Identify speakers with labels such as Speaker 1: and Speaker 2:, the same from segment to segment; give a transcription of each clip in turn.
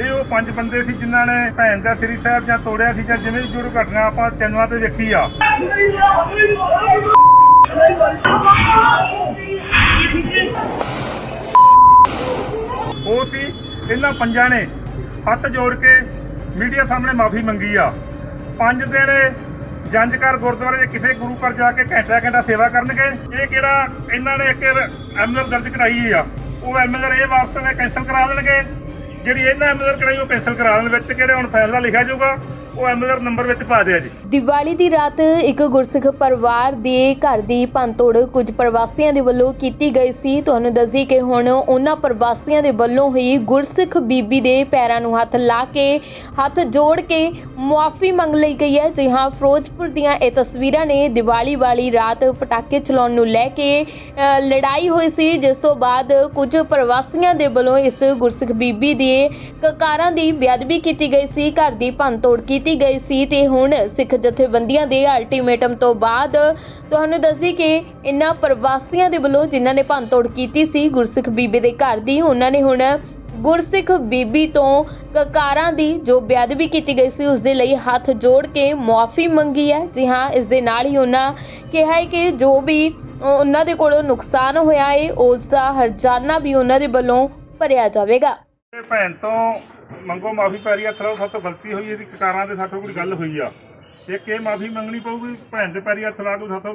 Speaker 1: ਇਹ ਉਹ ਪੰਜ ਬੰਦੇ ਸੀ ਜਿਨ੍ਹਾਂ ਨੇ ਭੈਣ ਦਾ ਸ੍ਰੀ ਸਾਹਿਬ ਜਾਂ ਤੋੜਿਆ ਸੀ ਜਾਂ ਜਿਵੇਂ ਵੀ ਜੋ ਘਟਨਾ ਆਪਾਂ ਚੈਨਲਾਂ ਤੇ ਵੇਖੀ ਆ। ਉਹ ਸੀ ਇਹਨਾਂ ਪੰਜਾਂ ਨੇ ਹੱਥ ਜੋੜ ਕੇ ਮੀਡੀਆ ਸਾਹਮਣੇ ਮਾਫੀ ਮੰਗੀ ਆ। ਪੰਜ ਦਿਨ ਜੰਜਕਰ ਗੁਰਦੁਆਰੇ ਦੇ ਕਿਸੇ ਗੁਰੂ ਘਰ ਜਾ ਕੇ ਘੰਟਾ ਘੰਟਾ ਸੇਵਾ ਕਰਨਗੇ। ਇਹ ਕਿਹੜਾ ਇਹਨਾਂ ਨੇ ਇੱਕ ਐਮਐਲਆਰ ਦਰਜ ਕਰਾਈ ਆ। ਉਹ ਐਮਐਲਆਰ ਇਹ ਵਾਪਸ ਕੈਂਸਲ ਕਰਾ ਦੇਣਗੇ। ਜਿਹੜੀ ਇਹਨਾਂ ਐਮਐਲਆਰ ਕਰਾਈ ਉਹ ਕੈਂਸਲ ਕਰਾ ਦੇਣ ਵਿੱਚ ਕਿਹੜੇ ਹੁਣ ਫੈਸਲਾ ਲਿਖਿਆ ਜਾਊਗਾ? ਉਹ ਐਮਐਲਆਰ ਨੰਬਰ ਵਿੱਚ ਪਾ ਦਿਆ ਜੀ।
Speaker 2: ਦੀਵਾਲੀ ਦੀ ਰਾਤ ਇੱਕ ਗੁਰਸਿੱਖ ਪਰਿਵਾਰ ਦੇ ਘਰ ਦੀ ਭੰਨਤੋੜ ਕੁਝ ਪ੍ਰਵਾਸੀਆਂ ਦੇ ਵੱਲੋਂ ਕੀਤੀ ਗਈ ਸੀ। ਤੁਹਾਨੂੰ ਦੱਸਦੀ ਕਿ ਹੁਣ ਉਹਨਾਂ ਪ੍ਰਵਾਸੀਆਂ ਦੇ ਵੱਲੋਂ ਹੀ ਗੁਰਸਿੱਖ ਬੀਬੀ ਦੇ ਪੈਰਾਂ ਨੂੰ ਹੱਥ ਲਾ ਕੇ ਹੱਥ ਜੋੜ ਕੇ ਮੁਆਫੀ ਮੰਗ ਲਈ ਗਈ ਹੈ। ਜੀ ਹਾਂ ਫਿਰੋਜ਼ਪੁਰ ਦੀਆਂ ਇਹ ਤਸਵੀਰਾਂ ਨੇ ਦੀਵਾਲੀ ਵਾਲੀ ਰਾਤ ਪਟਾਕੇ ਚਲਾਉਣ ਨੂੰ ਲੈ ਕੇ ਅ, ਲੜਾਈ ਹੋਈ ਸੀ। ਜਿਸ ਤੋਂ ਬਾਅਦ ਕੁਝ ਪ੍ਰਵਾਸੀਆਂ ਦੇ ਵੱਲੋਂ ਇਸ ਗੁਰਸਿੱਖ ਬੀਬੀ ਦੇ ਕਕਾਰਾਂ ਦੀ ਬੇਅਦਬੀ ਕੀਤੀ ਗਈ ਸੀ। ਘਰ ਦੀ ਭੰਨਤੋੜ ਕੀਤੀ ਗਈ ਸੀ ਤੇ ਹੁਣ ਸਿੱਖ ਜਥੇਬੰਦੀਆਂ ਦੇ ਅਲਟੀਮੇਟਮ ਤੋਂ ਬਾਅਦ ਤੁਹਾਨੂੰ ਦੱਸਦੀ ਕਿ ਇਨ੍ਹਾਂ ਪ੍ਰਵਾਸੀਆਂ ਦੇ ਵੱਲੋਂ ਜਿਨ੍ਹਾਂ ਨੇ ਭੰਨਤੋੜ ਕੀਤੀ ਸੀ, ਗੁਰਸਿੱਖ ਬੀਬੀ ਦੇ ਘਰ ਦੀ ਉਹਨਾਂ ਨੇ ਹੁਣ ਗੁਰਸਿੱਖ ਬੀਬੀ ਤੋਂ ਕਕਾਰਾਂ ਦੀ ਜੋ ਬੇਅਦਬੀ ਕੀਤੀ ਗਈ ਸੀ ਉਸ ਦੇ ਲਈ ਹੱਥ ਜੋੜ ਕੇ ਮੁਆਫੀ ਮੰਗੀ ਹੈ। ਜੀ ਹਾਂ, ਇਸ ਦੇ ਨਾਲ ਹੀ ਉਹਨਾਂ ਕਿਹਾ ਹੈ ਕਿ ਜੋ ਵੀ ਉਹਨਾਂ ਦੇ ਕੋਲੋਂ ਨੁਕਸਾਨ ਹੋਇਆ ਹੈ ਉਸ ਦਾ ਹਰਜਾਨਾ ਵੀ ਉਹਨਾਂ ਦੇ ਵੱਲੋਂ ਭਰਿਆ ਜਾਵੇਗਾ।
Speaker 1: ਭੈਣ ਤੋਂ ਮੰਗੋ ਮਾਫੀ ਪੈਰੀ ਹੱਥ ਲਾਓ, ਸਭ ਤੋਂ ਗਲਤੀ ਹੋਈ ਇਹਦੀ, ਕਕਾਰਾਂ ਦੇ ਸਾਥੋਂ ਕੋਈ ਗੱਲ ਹੋਈ ਆ। ਇੱਕ ਇਹ ਮਾਫੀ ਮੰਗਣੀ ਪਊਗੀ, ਭੈਣ ਦੇ ਪੈਰੀ ਹੱਥ ਲਾ ਕੇ ਸਾਥੋਂ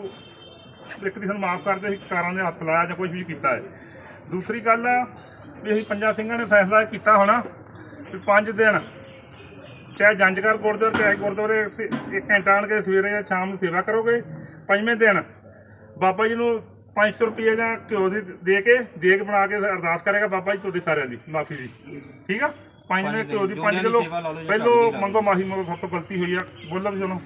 Speaker 1: ਇੱਕ ਦੀ ਸਾਨੂੰ ਮਾਫ ਕਰਦੇ ਸੀ ਕਕਾਰਾਂ ਦੇ ਹੱਥ ਲਾਇਆ ਜਾਂ ਕੁਝ ਵੀ ਕੀਤਾ ਹੈ। ਦੂਸਰੀ ਗੱਲ ਆ, ਵੀ ਅਸੀਂ ਪੰਜਾਂ ਸਿੰਘਾਂ ਨੇ ਫੈਸਲਾ ਕੀਤਾ ਹੋਣਾ ਵੀ ਪੰਜ ਦਿਨ, ਚਾਹੇ ਜੰਜਗਰ ਗੁਰਦੁਆਰੇ, ਚਾਹੇ ਗੁਰਦੁਆਰੇ ਇੱਕ ਘੰਟਾ ਆਣ ਕੇ ਸਵੇਰੇ ਜਾਂ ਸ਼ਾਮ ਨੂੰ ਸੇਵਾ ਕਰੋਗੇ, ਪੰਜਵੇਂ ਦਿਨ ਬਾਬਾ ਜੀ ਨੂੰ 500 ਰੁਪਏ ਜਾਂ ਘਿਓ ਦੀ ਦੇ ਕੇ, ਦੇਗ ਬਣਾ ਕੇ ਅਰਦਾਸ ਕਰੇਗਾ ਬਾਬਾ ਜੀ ਤੁਹਾਡੀ ਸਾਰਿਆਂ ਦੀ, ਮਾਫੀ ਦੀ। ਠੀਕ ਆ? ਪੰਜਵੇਂ ਘਿਓ ਦੀ 5 ਕਿਲੋ ਪਹਿਲੋ ਮੰਗੋ ਮਾਫੀ ਮੰਗੋ ਸਭ ਤੋਂ ਗਲਤੀ ਹੋਈ ਆ। ਬੋਲੋ ਵੀ ਸੁਣੋ।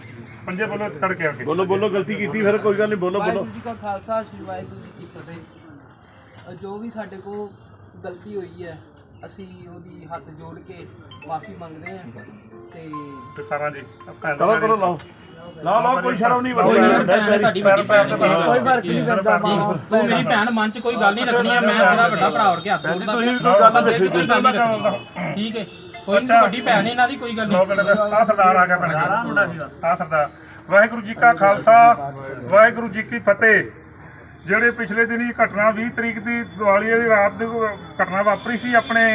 Speaker 1: ਪੰਜੇ ਬੋਲੋ ਇੱਥੇ ਖੜ ਕੇ ਆ ਕੇ।
Speaker 3: ਬੋਲੋ ਬੋਲੋ ਗਲਤੀ ਕੀਤੀ ਫਿਰ ਕੋਈ ਗੱਲ ਨਹੀਂ ਬੋਲੋ ਬੋਲੋ।
Speaker 4: ਵਾਹਿਗੁਰੂ ਜੀ ਕਾ ਖਾਲਸਾ ਸ੍ਰੀ ਵਾਹਿਗੁਰੂ ਜੀ ਕੀ ਫਤਿਹ। ਅ, ਜੋ ਵੀ ਸਾਡੇ ਕੋ ਗਲਤੀ ਹੋਈ ਹੈ ਅਸੀਂ ਉਹਦੀ ਹੱਥ ਜੋੜ ਕੇ ਮਾਫੀ ਮੰਗਦੇ ਹਾਂ। ਤੇ
Speaker 1: ਕਕਾਰਾਂ ਜੀ
Speaker 3: ਚਲੋ ਕਰੋ ਲਾਓ। ਲਾਓ ਲਾਓ ਕੋਈ ਸ਼ਰਮ ਨਹੀਂ ਵੱਡੀ।
Speaker 5: ਤੁਹਾਡੀ ਭੈਣ
Speaker 4: ਕੋਈ ਫ਼ਰਕ ਨਹੀਂ ਪੈਂਦਾ।
Speaker 5: ਤੂੰ ਮੇਰੀ ਭੈਣ ਮਨ 'ਚ ਕੋਈ ਗੱਲ ਨਹੀਂ ਰੱਖਣੀ ਆ। ਮੈਂ ਤੇਰਾ ਵੱਡਾ ਭਰਾ ਹੋਰ ਕੇ ਹੱਥ ਜੋੜਦਾ
Speaker 3: ਤੁਸੀਂ ਵੀ ਕੋਈ ਗੱਲ
Speaker 5: ਬੰਦੇ 'ਚ ਕੋਈ ਗੱਲ ਨਹੀਂ ਰੱਖਣੀ। ਠੀਕ ਹੈ। ਕੋਈ ਨਹੀਂ ਵੱਡੀ ਭੈਣ ਇਹਨਾਂ ਦੀ ਕੋਈ ਗੱਲ
Speaker 1: ਲੋ
Speaker 5: ਨਹੀਂ
Speaker 1: ਆ ਸਰਦਾਰ ਆ ਗਿਆ ਬਣ ਗਿਆ। ਆ ਸਰਦਾਰ। ਵਾਹਿਗੁਰੂ ਜੀ ਕਾ ਖਾਲਸਾ ਵਾਹਿਗੁਰੂ ਜੀ ਕੀ ਫਤਿਹ। ਜਿਹੜੇ ਪਿਛਲੇ ਦਿਨੀ ਘਟਨਾ 20 ਤਰੀਕ ਦੀ ਦੀਵਾਲੀ ਵਾਲੀ ਰਾਤ ਦੀ ਘਟਨਾ ਵਾਪਰੀ ਸੀ ਆਪਣੇ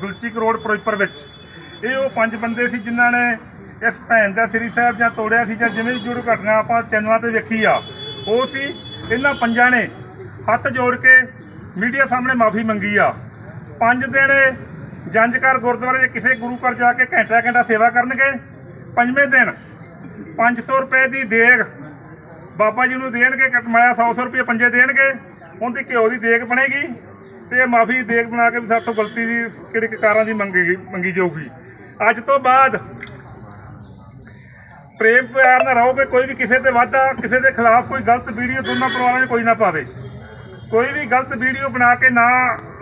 Speaker 1: ਗੁਲਚੀ ਕਰੋੜ ਫਿਰੋਜ਼ਪੁਰ ਵਿੱਚ ਇਹ ਉਹ ਪੰਜ ਬੰਦੇ ਸੀ ਜਿਨ੍ਹਾਂ ਨੇ ਇਸ ਭੈਣ ਦਾ ਸ੍ਰੀ ਸਾਹਿਬ ਜਾਂ ਤੋੜਿਆ ਸੀ ਜਾਂ ਜਿਵੇਂ ਵੀ ਜੋ ਘਟਨਾ ਆਪਾਂ ਚੈਨਲਾਂ ਤੇ ਵੇਖੀ ਆ, ਉਹ ਸੀ ਇਹਨਾਂ ਪੰਜਾਂ ਨੇ ਹੱਥ ਜੋੜ ਕੇ ਮੀਡੀਆ ਸਾਹਮਣੇ ਮਾਫੀ ਮੰਗੀ ਆ। ਪੰਜ ਦਿਨ ਜੰਜਕਰ ਗੁਰਦੁਆਰੇ ਦੇ ਕਿਸੇ ਗੁਰੂ ਘਰ ਜਾ ਕੇ ਘੰਟਾ ਘੰਟਾ ਸੇਵਾ ਕਰਨਗੇ। ਪੰਜਵੇਂ ਦਿਨ 500 ਰੁਪਏ ਦੀ ਦੇਗ ਬਾਬਾ ਜੀ ਨੂੰ ਦੇਣਗੇ, ਕਟਮਾਇਆ 100 100 ਰੁਪਏ ਪੰਜੇ ਦੇਣਗੇ। ਉਹਦੀ ਘਿਓ ਦੀ ਦੇਗ ਬਣੇਗੀ ਤੇ ਮਾਫੀ ਦੇਗ ਬਣਾ ਕੇ ਵੀ ਸਾਡੇ ਤੋਂ ਗਲਤੀ ਦੀ ਕਿਹੜੇ ਕਾਰਾਂ ਦੀ ਮੰਗੀ ਮੰਗੀ ਜਾਊਗੀ। ਅੱਜ ਤੋਂ ਬਾਅਦ ਪ੍ਰੇਮ ਪਿਆਰ ਨਾਲ ਰਹੋਗੇ, ਕੋਈ ਵੀ ਕਿਸੇ ਤੇ ਵਾਧਾ, ਕਿਸੇ ਦੇ ਖਿਲਾਫ ਕੋਈ ਗਲਤ ਵੀਡੀਓ ਦੋਨਾਂ ਪਰਿਵਾਰਾਂ 'ਚ ਕੋਈ ਨਾ ਪਾਵੇ। ਕੋਈ ਵੀ ਗਲਤ ਵੀਡੀਓ ਬਣਾ ਕੇ ਨਾ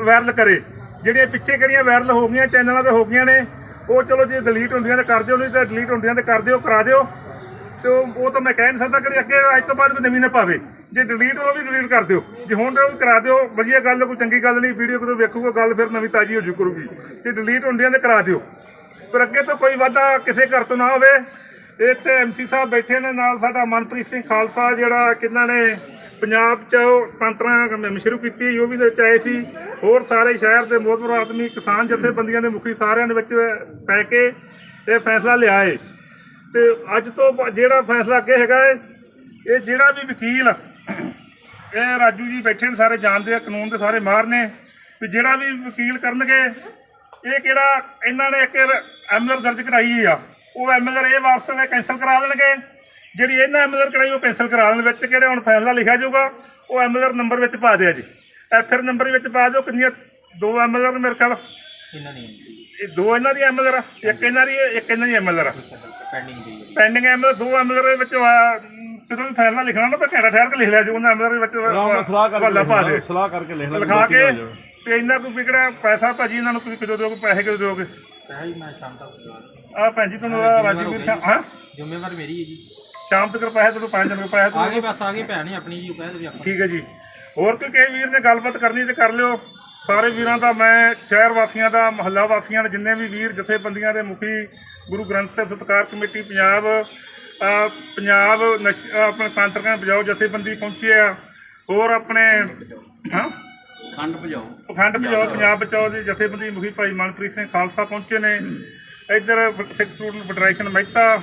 Speaker 1: ਵਾਇਰਲ ਕਰੇ। ਜਿਹੜੀਆਂ ਪਿੱਛੇ ਕਿਹੜੀਆਂ ਵਾਇਰਲ ਹੋ ਗਈਆਂ, ਚੈਨਲਾਂ ਤੇ ਹੋ ਗਈਆਂ ਨੇ, ਉਹ ਚਲੋ ਜੇ ਡਿਲੀਟ ਹੁੰਦੀਆਂ ਤੇ ਕਰ ਦਿਓ, ਨਹੀਂ ਤਾਂ ਡਿਲੀਟ ਹੁੰਦੀਆਂ ਤੇ ਕਰ ਦਿਓ, ਕਰਾ ਦਿਓ। ਤੇ ਉਹ ਤਾਂ ਮੈਂ ਕਹਿ ਨਹੀਂ ਸਕਦਾ ਕਿ ਅੱਗੇ ਅੱਜ ਤੋਂ ਬਾਅਦ ਕੋਈ ਨਵੀਂ ਨਾ ਪਾਵੇ। ਜੇ ਡਿਲੀਟ ਉਹ ਵੀ ਡਿਲੀਟ ਕਰ ਦਿਓ। ਜੇ ਹੁਣ ਤਾਂ ਉਹ ਵੀ ਕਰਾ ਦਿਓ, ਵਧੀਆ ਗੱਲ, ਕੋਈ ਚੰਗੀ ਗੱਲ ਨਹੀਂ, ਵੀਡੀਓ ਕਦੋਂ ਵੇਖੂਗਾ, ਗੱਲ ਫਿਰ ਨਵੀਂ ਤਾਜੀ ਹੋ ਜੂ ਕਰੂਗੀ। ਜੇ ਡਿਲੀਟ ਹੁੰਦੀਆਂ ਤੇ ਕਰਾ ਦਿਓ। ਪਰ ਅੱਗੇ ਤੋਂ ਕੋਈ ਵਾਧਾ ਕਿਸੇ ਘਰ ਤੋਂ ਨਾ ਹੋਵੇ ਇੱਥੇ ਐਮਸੀ ਸਾਹਿਬ ਬੈਠੇ ਨੇ ਨਾਲ ਸਾਡਾ ਮਨਪ੍ਰੀਤ ਸਿੰਘ ਖਾਲਸਾ ਜਿਹੜਾ ਕਿੰਨਾਂ ਨੇ ਪੰਜਾਬ ਚ ਉਹ ਤੰਤਰਾਂ ਮੁਹਿੰਮ ਸ਼ੁਰੂ ਕੀਤੀ ਉਹ ਵੀ ਦੇ ਵਿੱਚ ਆਏ ਸੀ। ਹੋਰ ਸਾਰੇ ਸ਼ਹਿਰ ਦੇ ਮੋਹਤਵਰ ਆਦਮੀ, ਕਿਸਾਨ ਜਥੇਬੰਦੀਆਂ ਦੇ ਮੁਖੀ ਸਾਰਿਆਂ ਦੇ ਵਿੱਚ ਪੈ ਕੇ ਇਹ ਫੈਸਲਾ ਲਿਆ ਏ। ਤੇ ਅੱਜ ਤੋਂ ਜਿਹੜਾ ਫੈਸਲਾ ਅੱਗੇ ਹੈਗਾ ਏ, ਇਹ ਜਿਹੜਾ ਵੀ ਵਕੀਲ ਇਹ ਰਾਜੂ ਜੀ ਬੈਠੇ ਨੇ ਸਾਰੇ ਜਾਣਦੇ ਆ, ਕਾਨੂੰਨ ਦੇ ਸਾਰੇ ਮਾਹਰ ਨੇ। ਵੀ ਜਿਹੜਾ ਵੀ ਵਕੀਲ ਕਰਨਗੇ, ਇਹ ਕਿਹੜਾ, ਇਹਨਾਂ ਨੇ ਇੱਕ ਐਮਐਲਆਰ ਦਰਜ ਕਰਾਈ ਆ। ਉਹ ਐਮਐਲਆਰ ਇਹ ਵਾਪਸ ਨੇ ਕੈਂਸਲ ਕਰਾ ਦੇਣਗੇ। ਜਿਹੜੀ ਇਹਨਾਂ ਐਮਐਲਆਰ ਕਰਾਈ ਉਹ ਕੈਂਸਲ ਕਰਾ ਦੇਣ ਵਿੱਚ। ਕਿਹੜੇ ਹੁਣ ਫੈਸਲਾ ਲਿਖਿਆ ਜਾਊਗਾ ਉਹ ਐਮਐਲਆਰ ਨੰਬਰ ਵਿੱਚ ਪਾ ਦਿਆ ਜੀ। ਐਫਆਰ ਨੰਬਰ ਵਿੱਚ ਪਾ ਦਿਓ ਕਿੰਨੀਆਂ? ਦੋ ਐਮਐਲਆਰ ਮੇਰੇ ਖਿਆਲ।
Speaker 5: ਇਹਨਾਂ ਨੇ
Speaker 1: ਇਹ ਦੋ ਇਹਨਾਂ ਦੀ ਐਮਐਲਆਰ ਆ ਇੱਕ ਇਹਨਾਂ ਦੀ ਇੱਕ ਇਹਨਾਂ ਦੀ ਐਮਐਲਆਰ ਆ
Speaker 5: ਪੈਂਡਿੰਗ ਦੀ
Speaker 1: ਪੈਂਡਿੰਗ ਐਮਐਲਆਰ ਦੋ ਐਮਐਲਆਰ ਦੇ ਵਿੱਚ ਆ, ਜਦੋਂ ਵੀ ਫੈਸਲਾ ਲਿਖਣਾ ਨਾ ਪਰ ਘੰਟਾ ਠਹਿਰ ਕੇ ਲਿਖ ਲਿਆ ਜੀ ਉਹਨਾਂ ਐਮਐਲਆਰ ਦੇ ਵਿੱਚ
Speaker 3: ਸਲਾਹ
Speaker 1: ਪਾ ਦੇ
Speaker 3: ਸਲਾਹ ਕਰਕੇ ਲਿਖ ਲਓ
Speaker 1: ਲਿਖਾ ਕੇ ਤੇ ਇੰਨਾ ਕੋਈ ਵਿਗੜਾ ਪੈਸਾ ਭਾਜੀ ਇਹਨਾਂ ਨੂੰ ਤੁਸੀਂ ਕਿਦੋਂ ਦਿਓਗੇ ਪੈਸੇ ਕਿਦੋਂ ਦਿਓਗੇ?
Speaker 5: ਪੈਸੇ ਮੈਂ ਸ਼ਾਮ ਤੱਕ
Speaker 1: ਆ ਭੈਣ ਜੀ ਤੁਹਾਨੂੰ ਆਹ ਰਾਜੂ ਵੀਰ ਸ਼ਾਮ ਹਾਂ?
Speaker 5: ਜ਼ਿੰਮੇਵਾਰ ਮੇਰੀ ਹੈ ਜੀ।
Speaker 1: ਸ਼ਾਮ ਤੱਕ ਪੈਸੇ ਤੁਹਾਨੂੰ ਪੰਜ ਦਿਨ ਪੈਸੇ
Speaker 5: ਆ ਬਸ ਆ ਗਏ ਭੈਣ ਹੀ ਆਪਣੀ ਜੀ ਪੈਸੇ ਵੀ ਆਪਾਂ
Speaker 1: ਠੀਕ ਹੈ ਜੀ। ਹੋਰ ਕੋਈ ਕਿਸੇ ਵੀਰ ਨੇ ਗੱਲਬਾਤ ਕਰਨੀ ਤੇ ਕਰ ਲਿਓ। ਸਾਰੇ ਵੀਰਾਂ ਦਾ ਮੈਂ ਸ਼ਹਿਰ ਵਾਸੀਆਂ ਦਾ ਮਹੱਲਾ ਵਾਸੀਆਂ ਦੇ ਜਿੰਨੇ ਵੀ ਵੀਰ ਜਥੇਬੰਦੀਆਂ ਦੇ ਮੁਖੀ ਗੁਰੂ ਗ੍ਰੰਥ ਸਾਹਿਬ ਸਤਕਾਰ ਕਮੇਟੀ ਪੰਜਾਬ ਪੰਜਾਬ ਨਸ਼- ਆਪਣੇ ਕਾਂਤਰਕਾਂ ਬਜਾਓ ਜਥੇਬੰਦੀ ਪਹੁੰਚੇ ਆ। ਹੋਰ ਆਪਣੇ ਹਾਂ?
Speaker 5: ਖੰਡ ਭਜਾਓ।
Speaker 1: ਪਖੰਡ ਬਚਾਓ ਪੰਜਾਬ ਬਚਾਓ ਦੀ ਜਥੇਬੰਦੀ ਮੁਖੀ ਭਾਈ ਮਨਪ੍ਰੀਤ ਸਿੰਘ ਖਾਲਸਾ ਪਹੁੰਚੇ ਨੇ। ਇੱਧਰ ਸਿੱਖ ਸਟੂਡੈਂਟ ਫੈਡਰੇਸ਼ਨ ਮਹਿਤਾ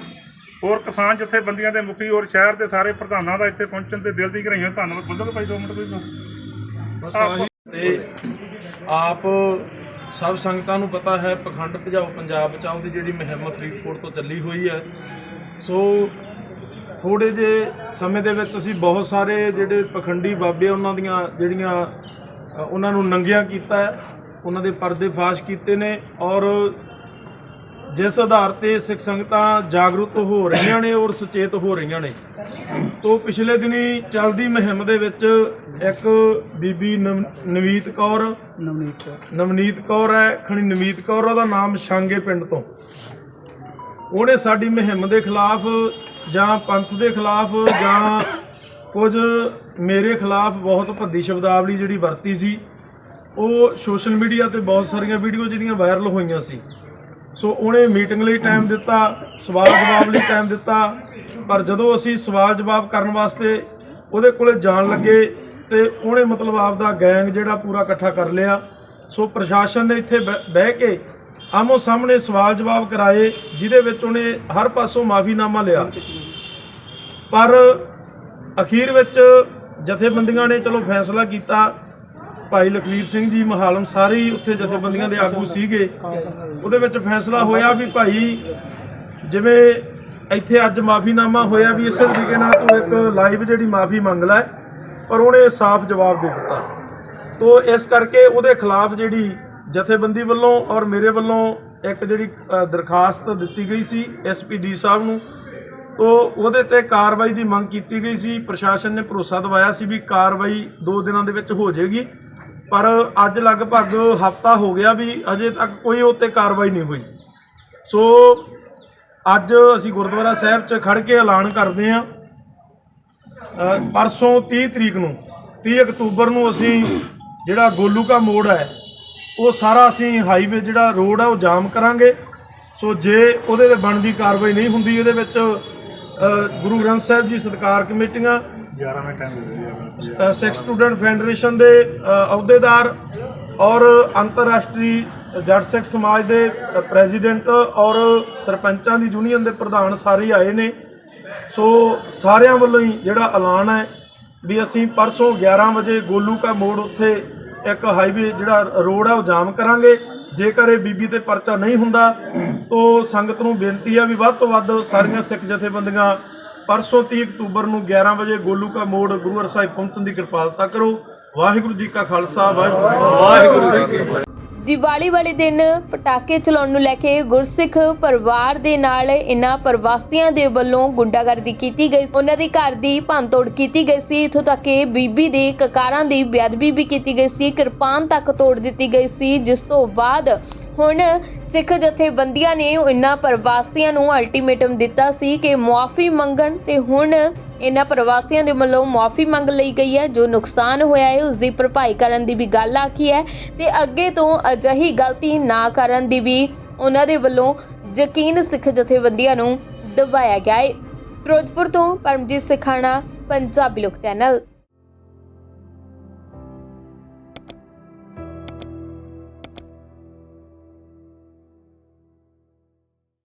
Speaker 1: ਹੋਰ ਕਿਸਾਨ ਜਥੇਬੰਦੀਆਂ ਦੇ ਮੁਖੀ ਹੋਰ ਸ਼ਹਿਰ ਦੇ ਸਾਰੇ ਪ੍ਰਧਾਨਾਂ ਦਾ ਇੱਥੇ ਪਹੁੰਚਣ ਤੇ ਦਿਲ ਦੀ ਗਰਾਈਆਂ ਧੰਨਵਾਦ। ਬੋਲੋਗੇ ਭਾਈ ਦੋ ਮਿੰਟ ਕੋਈ
Speaker 6: ਬਸ ਆਹੀ ਤੇ ਆਪ ਸਭ ਸੰਗਤਾਂ ਨੂੰ ਪਤਾ ਹੈ ਪਖੰਡ ਭਜਾਓ ਪੰਜਾਬ ਬਚਾਓ ਦੀ ਜਿਹੜੀ ਮੁਹਿੰਮ ਫਰੀਦਕੋਟ ਤੋਂ ਚੱਲੀ ਹੋਈ ਹੈ। ਸੋ ਥੋੜੇ ਜੇ ਸਮੇਂ ਦੇ ਵਿੱਚ ਅਸੀਂ ਬਹੁਤ ਸਾਰੇ ਜਿਹੜੇ ਪਖੰਡੀ ਬਾਬੇ ਉਹਨਾਂ ਦੀਆਂ ਜਿਹੜੀਆਂ ਉਹਨਾਂ ਨੂੰ ਨੰਗਿਆ ਕੀਤਾ ਹੈ ਉਹਨਾਂ ਦੇ ਪਰਦੇ ਫਾਸ਼ ਕੀਤੇ ਨੇ ਔਰ ਜਿਸ ਆਧਾਰ ਤੇ ਸਿੱਖ ਸੰਗਤਾਂ ਜਾਗਰੂਕ ਹੋ ਰਹੀਆਂ ਨੇ ਔਰ ਸੁਚੇਤ ਹੋ ਰਹੀਆਂ ਨੇ। ਤੋਂ ਪਿਛਲੇ ਦਿਨੀ ਚੱਲਦੀ ਮੁਹਿੰਮ ਦੇ ਵਿੱਚ ਇੱਕ ਬੀਬੀ ਨਵ- ਨਵਨੀਤ ਕੌਰ, ਨਵਨੀਤ ਨਵਨੀਤ ਕੌਰ ਹੈ, ਖਣੀ ਨਵਨੀਤ ਕੌਰ, ਉਹਦਾ ਨਾਮ ਸ਼ਾਂਗੇ ਪਿੰਡ ਤੋਂ। ਉਹਨੇ ਸਾਡੀ ਮੁਹਿੰਮ ਦੇ ਖਿਲਾਫ ਜਾਂ ਪੰਥ ਦੇ ਖਿਲਾਫ ਜਾਂ ਕੁਝ ਮੇਰੇ ਖਿਲਾਫ ਬਹੁਤ ਭੱਦੀ ਸ਼ਬਦਾਵਲੀ ਜਿਹੜੀ ਵਰਤੀ ਸੀ, ਉਹ ਸੋਸ਼ਲ ਮੀਡੀਆ ਤੇ ਬਹੁਤ ਸਾਰੀਆਂ ਵੀਡੀਓ ਜਿਹੜੀਆਂ ਵਾਇਰਲ ਹੋਈਆਂ ਸੀ। ਸੋ ਉਹਨੇ ਮੀਟਿੰਗ ਲਈ ਟਾਈਮ ਦਿੱਤਾ, ਸਵਾਲ ਜਵਾਬ ਲਈ ਟਾਈਮ ਦਿੱਤਾ, ਪਰ ਜਦੋਂ ਅਸੀਂ ਸਵਾਲ ਜਵਾਬ ਕਰਨ ਵਾਸਤੇ ਉਹਦੇ ਕੋਲੇ ਜਾਣ ਲੱਗੇ ਤੇ ਉਹਨੇ ਮਤਲਬ ਆਪਦਾ ਗੈਂਗ ਜਿਹੜਾ ਪੂਰਾ ਇਕੱਠਾ ਕਰ ਲਿਆ। ਸੋ ਪ੍ਰਸ਼ਾਸਨ ਨੇ ਇੱਥੇ ਬਹਿ ਬਹਿ ਕੇ ਆਮੋ ਸਾਹਮਣੇ ਸਵਾਲ ਜਵਾਬ ਕਰਾਏ, ਜਿਹਦੇ ਵਿੱਚ ਉਹਨੇ ਹਰ ਪਾਸੋਂ ਮਾਫੀਨਾਮਾ ਲਿਆ। ਪਰ ਅਖੀਰ ਵਿੱਚ ਜਥੇਬੰਦੀਆਂ ਨੇ ਚਲੋ ਫੈਸਲਾ ਕੀਤਾ ਭਾਈ ਲਖਵੀਰ ਸਿੰਘ ਜੀ ਮਹਾਲਮ ਸਾਰੇ ਹੀ ਉੱਥੇ ਜਥੇਬੰਦੀਆਂ ਦੇ ਆਗੂ ਸੀਗੇ। ਉਹਦੇ ਵਿੱਚ ਫੈਸਲਾ ਹੋਇਆ ਵੀ ਭਾਈ ਜਿਵੇਂ ਇੱਥੇ ਅੱਜ ਮਾਫੀਨਾਮਾ ਹੋਇਆ ਵੀ ਇਸੇ ਤਰੀਕੇ ਨਾਲ ਤੂੰ ਇੱਕ ਲਾਈਵ ਜਿਹੜੀ ਮਾਫੀ ਮੰਗ ਲੈ, ਪਰ ਉਹਨੇ ਸਾਫ਼ ਜਵਾਬ ਦੇ ਦਿੱਤਾ। ਤੋ ਇਸ ਕਰਕੇ ਉਹਦੇ ਖਿਲਾਫ ਜਿਹੜੀ ਜਥੇਬੰਦੀ ਵੱਲੋਂ ਔਰ ਮੇਰੇ ਵੱਲੋਂ ਇੱਕ ਜਿਹੜੀ ਦਰਖਾਸਤ ਦਿੱਤੀ ਗਈ ਸੀ ਐਸਪੀਡੀ ਸਾਹਿਬ ਨੂੰ, ਤੋ ਉਹਦੇ ਤੇ ਕਾਰਵਾਈ ਦੀ ਮੰਗ ਕੀਤੀ ਗਈ ਸੀ। ਪ੍ਰਸ਼ਾਸਨ ਨੇ ਭਰੋਸਾ ਦਿਵਾਇਆ ਸੀ ਵੀ ਕਾਰਵਾਈ 2 ਦਿਨਾਂ ਦੇ ਵਿੱਚ ਹੋ ਜਾਏਗੀ। ਪਰ ਅੱਜ ਲਗਭਗ ਹਫਤਾ ਹੋ ਗਿਆ ਵੀ ਅਜੇ ਤੱਕ ਕੋਈ ਉੱਤੇ ਕਾਰਵਾਈ ਨਹੀਂ ਹੋਈ। ਸੋ ਅੱਜ ਅਸੀਂ ਗੁਰਦੁਆਰਾ ਸਾਹਿਬ 'ਚ ਖੜ ਕੇ ਐਲਾਨ ਕਰਦੇ ਹਾਂ। ਪਰਸੋਂ 30 ਤਰੀਕ ਨੂੰ 30 ਅਕਤੂਬਰ ਨੂੰ ਅਸੀਂ ਜਿਹੜਾ ਗੋਲੂਕਾ ਮੋੜ ਹੈ, ਉਹ ਸਾਰਾ ਅਸੀਂ ਹਾਈਵੇ ਜਿਹੜਾ ਰੋਡ ਹੈ ਉਹ ਜਾਮ ਕਰਾਂਗੇ। ਸੋ ਜੇ ਉਹਦੇ ਤੇ ਬਣਦੀ ਕਾਰਵਾਈ ਨਹੀਂ ਹੁੰਦੀ ਇਹਦੇ ਵਿੱਚ ਗੁਰੂ ਗ੍ਰੰਥ ਸਾਹਿਬ ਜੀ ਸਤਕਾਰ ਕਮੇਟੀਆਂ
Speaker 1: 11 ਮਿੰਟ ਟਾਈਮ ਦੇ ਦਿਓ
Speaker 6: ਅ, ਸਿੱਖ ਸਟੂਡੈਂਟ ਫੈਡਰੇਸ਼ਨ ਦੇ ਅਹੁਦੇਦਾਰ ਔਰ ਅੰਤਰਰਾਸ਼ਟਰੀ ਜੱਟ ਸਿੱਖ ਸਮਾਜ ਦੇ ਪ੍ਰੈਜ਼ੀਡੈਂਟ ਔਰ ਸਰਪੰਚਾਂ ਦੀ ਯੂਨੀਅਨ ਦੇ ਪ੍ਰਧਾਨ ਸਾਰੇ ਆਏ ਨੇ। ਸੋ ਸਾਰਿਆਂ ਵੱਲੋਂ ਹੀ ਜਿਹੜਾ ਐਲਾਨ ਹੈ ਵੀ ਅਸੀਂ ਪਰਸੋਂ 11 ਵਜੇ ਗੋਲੂ ਕਾ ਮੋੜ ਉੱਥੇ ਇੱਕ ਹਾਈਵੇ ਜਿਹੜਾ ਰੋਡ ਹੈ ਉਹ ਜਾਮ ਕਰਾਂਗੇ। ਜੇਕਰ ਇਹ ਬੀਬੀ ਤੇ ਪਰਚਾ ਨਹੀਂ ਹੁੰਦਾ ਤਾਂ ਸੰਗਤ ਨੂੰ ਬੇਨਤੀ ਹੈ ਵੀ ਵੱਧ ਤੋਂ ਵੱਧ ਸਾਰੀਆਂ ਸਿੱਖ ਜਥੇਬੰਦੀਆਂ ਪਰਸੋਂ 30 ਅਕਤੂਬਰ ਨੂੰ 11 ਵਜੇ ਗੋਲੂ ਕਾ ਮੋੜ ਗੁਰੂ ਸਾਹਿਬ ਪਹੁੰਚਣ ਦੀ ਕਿਰਪਾਲਤਾ ਕਰੋ। ਵਾਹਿਗੁਰੂ ਜੀ ਕਾ ਖਾਲਸਾ ਵਾਹਿਗੁਰੂ ਜੀ ਕੀ ਫਤਿਹ।
Speaker 2: ਦੀਵਾਲੀ ਵਾਲੇ ਦਿਨ ਪਟਾਕੇ ਚਲਾਉਣ ਨੂੰ ਲੈ ਕੇ ਗੁਰਸਿੱਖ ਪਰਿਵਾਰ ਦੇ ਨਾਲ ਇਨ੍ਹਾਂ ਪ੍ਰਵਾਸੀਆਂ ਦੇ ਵੱਲੋਂ ਗੁੰਡਾਗਰਦੀ ਕੀਤੀ ਗਈ। ਉਹਨਾਂ ਦੀ ਘਰ ਦੀ ਭੰਨਤੋੜ ਕੀਤੀ ਗਈ ਸੀ। ਇਥੋਂ ਤੱਕ ਕਿ ਬੀਬੀ ਦੇ ਕਕਾਰਾਂ ਦੀ ਬੇਅਦਬੀ ਵੀ ਕੀਤੀ ਗਈ ਸੀ। ਕਿਰਪਾਨ ਤੱਕ ਤੋੜ ਦਿੱਤੀ ਗਈ ਸੀ। ਜਿਸ ਤੋਂ ਬਾਅਦ ਹੁਣ ਸਿੱਖ ਜਥੇਬੰਦੀਆਂ ਨੇ ਇਨ੍ਹਾਂ ਪ੍ਰਵਾਸੀਆਂ ਨੂੰ ਅਲਟੀਮੇਟਮ ਦਿੱਤਾ ਸੀ ਕਿ ਮੁਆਫੀ ਮੰਗਣ ਤੇ ਹੁਣ ਇਨ੍ਹਾਂ ਪ੍ਰਵਾਸੀਆਂ ਦੇ ਵੱਲੋਂ ਮੁਆਫੀ ਮੰਗ ਲਈ ਗਈ ਹੈ। ਜੋ ਨੁਕਸਾਨ ਹੋਇਆ ਹੈ ਉਸ ਦੀ ਭਰਪਾਈ ਕਰਨ ਦੀ ਵੀ ਗੱਲ ਆਖੀ ਹੈ ਤੇ ਅੱਗੇ ਤੋਂ ਅਜਿਹੀ ਗਲਤੀ ਨਾ ਕਰਨ ਦੀ ਵੀ ਉਹਨਾਂ ਦੇ ਵੱਲੋਂ ਯਕੀਨ ਸਿੱਖ ਜਥੇਬੰਦੀਆਂ ਨੂੰ ਦਿਵਾਇਆ ਗਿਆ ਹੈ। ਫਿਰੋਜ਼ਪੁਰ ਤੋਂ ਪਰਮਜੀਤ ਸਿਖਾਣਾ, ਪੰਜਾਬੀ ਲੋਕ ਚੈਨਲ।